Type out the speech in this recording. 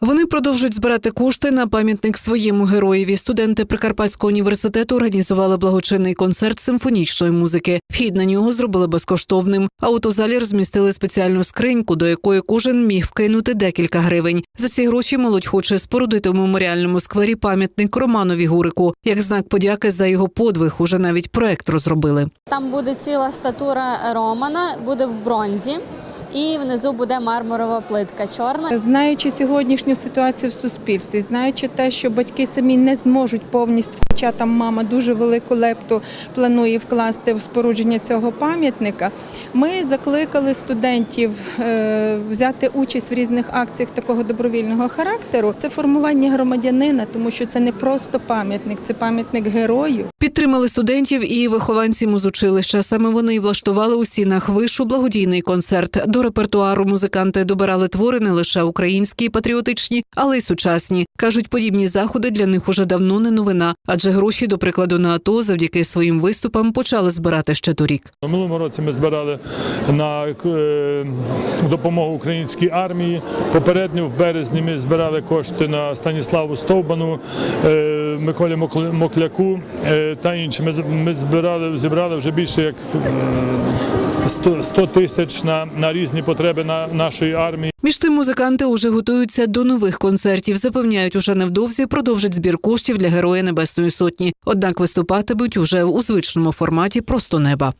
Вони продовжують збирати кошти на пам'ятник своєму героєві. Студенти Прикарпатського університету організували благочинний концерт симфонічної музики. Вхід на нього зробили безкоштовним. А от у залі розмістили спеціальну скриньку, до якої кожен міг вкинути декілька гривень. За ці гроші молодь хоче спорудити в меморіальному сквері пам'ятник Романові Гурику. Як знак подяки за його подвиг, уже навіть проект розробили. Там буде ціла статура Романа, буде в бронзі, і внизу буде мармурова плитка чорна. Знаючи сьогоднішню ситуацію в суспільстві, знаючи те, що батьки самі не зможуть повністю, хоча там мама дуже велику лепту планує вкласти в спорудження цього пам'ятника, ми закликали студентів е, взяти участь в різних акціях такого добровільного характеру. Це формування громадянина, тому що це не просто пам'ятник, це пам'ятник герою. Підтримали студентів і вихованці музучилища. Саме вони влаштували у стінах вишу благодійний концерт. До репертуару музиканти добирали твори не лише українські, патріотичні, але й сучасні. кажуть, подібні заходи для них уже давно не новина, адже гроші, до прикладу, на АТО завдяки своїм виступам почали збирати ще торік. Минулому році ми збирали на е, допомогу українській армії. Попередньо в березні ми збирали кошти на Станіславу Стовбану, е, Миколі Мокл- Мокляку е, та інші. Ми, збирали, зібрали вже більше як м, 100 100 тисяч на, на різні потреби на, нашої армії. Між тим музиканти уже готуються до нових концертів. Запевняють, уже невдовзі продовжать збір коштів для Героя Небесної Сотні. Однак виступатимуть уже у звичному форматі просто неба.